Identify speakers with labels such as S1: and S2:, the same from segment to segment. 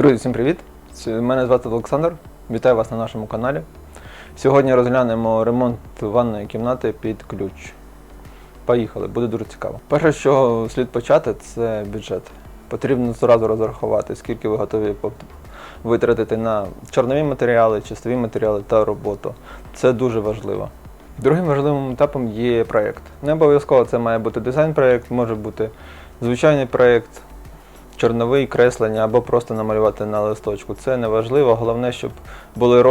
S1: Друзі, всім привіт! Мене звати Олександр. Вітаю вас на нашому каналі. Сьогодні розглянемо ремонт ванної кімнати під ключ. Поїхали, буде дуже цікаво. Перше, що слід почати, це бюджет. Потрібно зразу розрахувати, скільки ви готові витратити на чорнові матеріали, чистові матеріали та роботу. Це дуже важливо. Другим важливим етапом є проєкт. Не обов'язково це має бути дизайн-проєкт, може бути звичайний проєкт, чорновий креслення або просто намалювати на листочку. Це не важливо. Головне, щоб були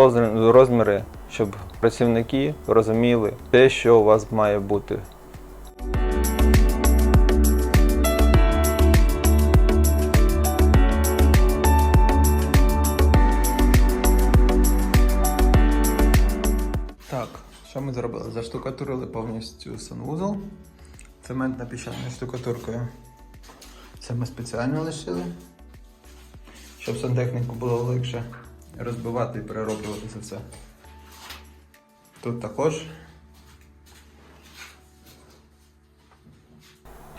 S1: розміри, щоб працівники розуміли те, що у вас має бути. Так, що ми зробили? Заштукатурили повністю санвузол цементно-піщаною штукатуркою. Це ми спеціально лишили, щоб сантехніку було легше розбивати і перероблювати це все. Тут також.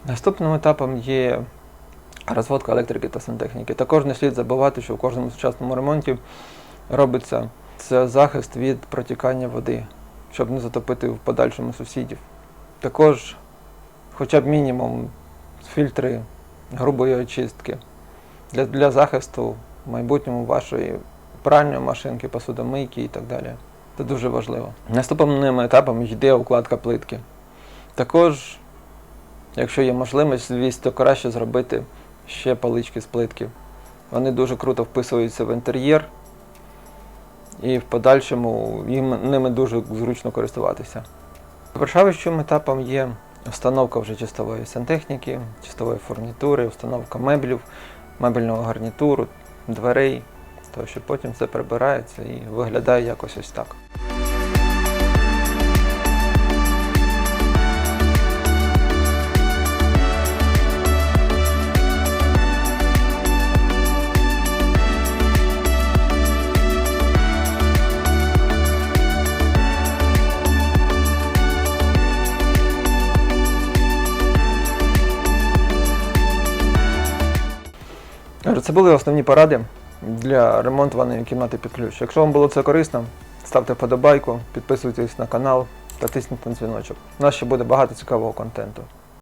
S1: Наступним етапом є розводка електрики та сантехніки. Також не слід забувати, що в кожному сучасному ремонті робиться це захист від протікання води, щоб не затопити в подальшому сусідів. Також хоча б мінімум фільтри грубої очистки для, для захисту в майбутньому вашої пральної машинки, посудомийки і так далі. Це дуже важливо. Наступним етапом йде укладка плитки. Також, якщо є можливість, то краще зробити ще палички з плитки. Вони дуже круто вписуються в інтер'єр, і в подальшому їм, ними дуже зручно користуватися. Завершаючим етапом є Встановка вже чистової сантехніки, чистової фурнітури, установка меблів, мебельного гарнітуру, дверей, то що потім це прибирається і виглядає якось ось так. Це були основні поради для ремонту ванної кімнати під ключ. Якщо вам було це корисно, ставте вподобайку, підписуйтесь на канал та тисніть на дзвіночок. У нас ще буде багато цікавого контенту.